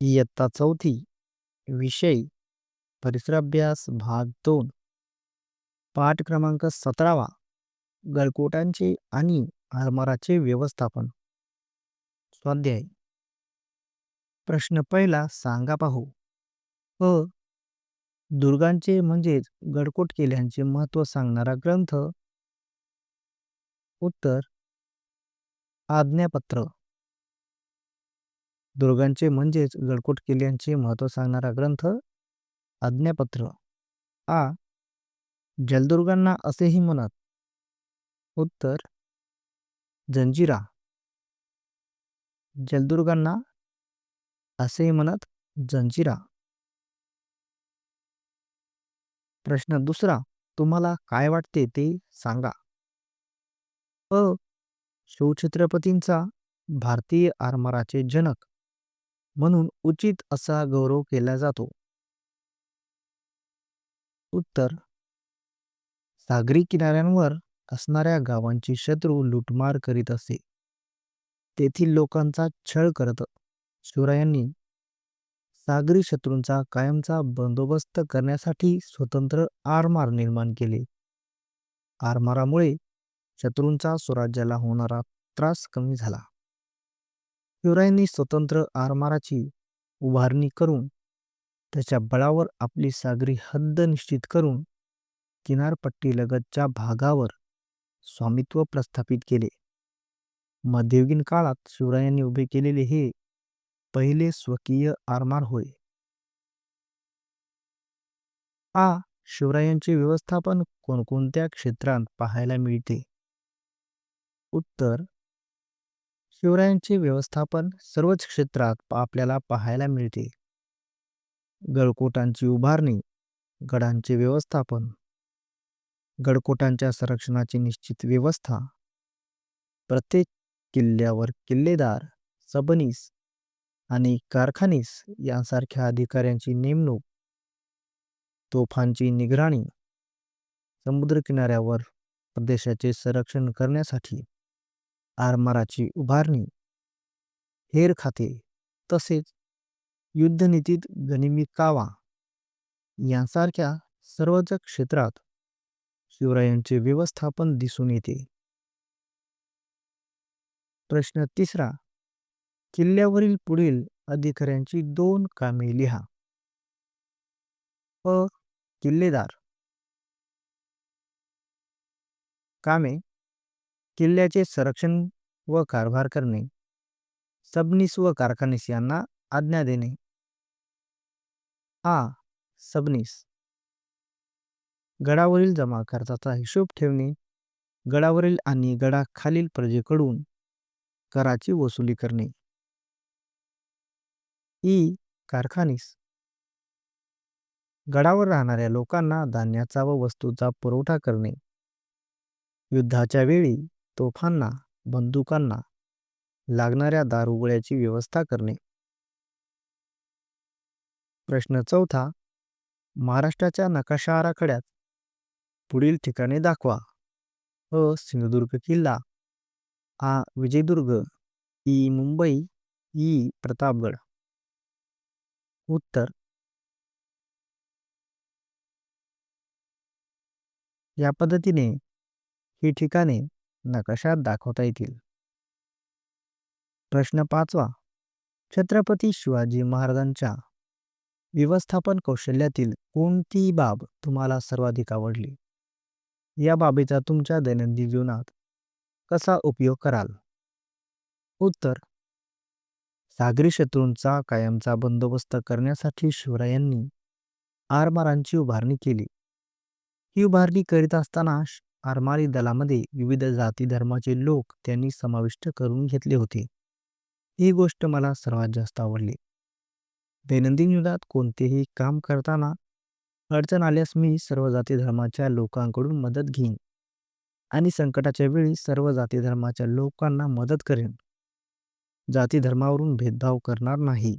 इयत्ता चौथी विषय परिसराभ्यास भाग दोन. पाठ क्रमांक सतरावा. गळकोटांचे आणि आरमाराचे व्यवस्थापन. स्वाध्याय. प्रश्न पहिला सांगा पाहू. अ. दुर्गांचे म्हणजेच गडकोट किल्ल्यांचे महत्त्व सांगणारा ग्रंथ. उत्तर. आज्ञापत्र. दुर्गांचे म्हणजेच गडकोट किल्ल्यांचे महत्त्व सांगणारा ग्रंथ आज्ञापत्र. आ. जलदुर्गांना असेही म्हणत. उत्तर. जंजिरा. जलदुर्गांना असेही म्हणत जंजिरा. प्रश्न दुसरा तुम्हाला काय वाटते ते सांगा. अ. शिवछत्रपतींचा भारतीय आरमाराचे जनक. म्हणून उचित असा गौरव केला जातो. उत्तर. सागरी किनाऱ्यांवर असणाऱ्या गावांची शत्रू लूटमार करीत असे. तेथील लोकांचा छळ करत शिवरायांनी सागरी शत्रूंचा कायमचा बंदोबस्त करण्यासाठी स्वतंत्र आरमार निर्माण केले. आरमारामुळे शत्रूंचा स्वराज्याला होणारा त्रास कमी झाला. शिवरायांनी स्वतंत्र आरमाराची उभारणी करून त्याच्या बळावर आपली सागरी हद्द निश्चित करून किनारपट्टीलगतच्या भागावर स्वामित्व प्रस्थापित केले. मध्ययुगीन काळात शिवरायांनी उभे केलेले हे पहिले स्वकीय आरमार होय. आ शिवरायांचे व्यवस्थापन कोणकोणत्या क्षेत्रात पाहायला मिळते? उत्तर शिवरायांचे व्यवस्थापन सर्वच क्षेत्रात आपल्याला पाहायला मिळते. गडकोटांची उभारणी गडांचे व्यवस्थापन गडकोटांच्या संरक्षणाची निश्चित व्यवस्था प्रत्येक किल्ल्यावर किल्लेदार सबनीस आणि कारखानीस यांसारख्या अधिकाऱ्यांची नेमणूक तोफांची निगराणी समुद्रकिनाऱ्यावर प्रदेशाचे संरक्षण करण्यासाठी आरमाराची उभारणी. हेर खाते तसेच युद्धनीतीत गनिमी कावा यांसारख्या सर्वच क्षेत्रात शिवरायांचे व्यवस्थापन दिसून येते. प्रश्न तिसरा किल्ल्यावरील पुढील अधिकाऱ्यांची दोन कामे लिहा. अ किल्लेदार. कामे किल्ल्याचे संरक्षण व कारभार करणे. सबनीस व कारखानीस यांना आज्ञा देणे. आ. सबनीस. गडावरील जमा खर्चाचा हिशोब ठेवणे. गडावरील आणि गडाखालील प्रजेकडून कराची वसुली करणे. ई. कारखानीस. गडावर राहणाऱ्या लोकांना धान्याचा व वस्तूचा पुरवठा करणे. युद्धाच्या वेळी तोफांना बंदुकांना लागणाऱ्या दारुगोळ्याची व्यवस्था करणे. प्रश्न चौथा महाराष्ट्राच्या नकाशा आराखड्यात पुढील ठिकाणे दाखवा. अ. सिंधुदुर्ग किल्ला आ. विजयदुर्ग ई. मुंबई ई. प्रतापगड. उत्तर. या पद्धतीने ही ठिकाणे नकाशात दाखवता येतील. प्रश्न पाचवा. छत्रपती शिवाजी महाराजांच्या व्यवस्थापन कौशल्यातील कोणती बाब तुम्हाला सर्वाधिक आवडली? या बाबीचा तुमच्या दैनंदिन जीवनात कसा उपयोग कराल? उत्तर. सागरी शत्रूंचा कायमचा बंदोबस्त करण्यासाठी शिवरायांनी आरमारांची उभारणी केली. ही उभारणी करीत असताना आरमारी दलामध्ये विविध जाती धर्माचे लोक त्यांनी समाविष्ट करून घेतले होते. ही गोष्ट मला सर्वात जास्त आवडली. दैनंदिन जीवनात कोणतेही काम करताना अडचण आल्यास मी सर्व जाती धर्माच्या लोकांकडून मदत घेईन आणि संकटाच्या वेळी सर्व जाती धर्माच्या लोकांना मदत करेन. जाती धर्मावरून भेदभाव करणार नाही.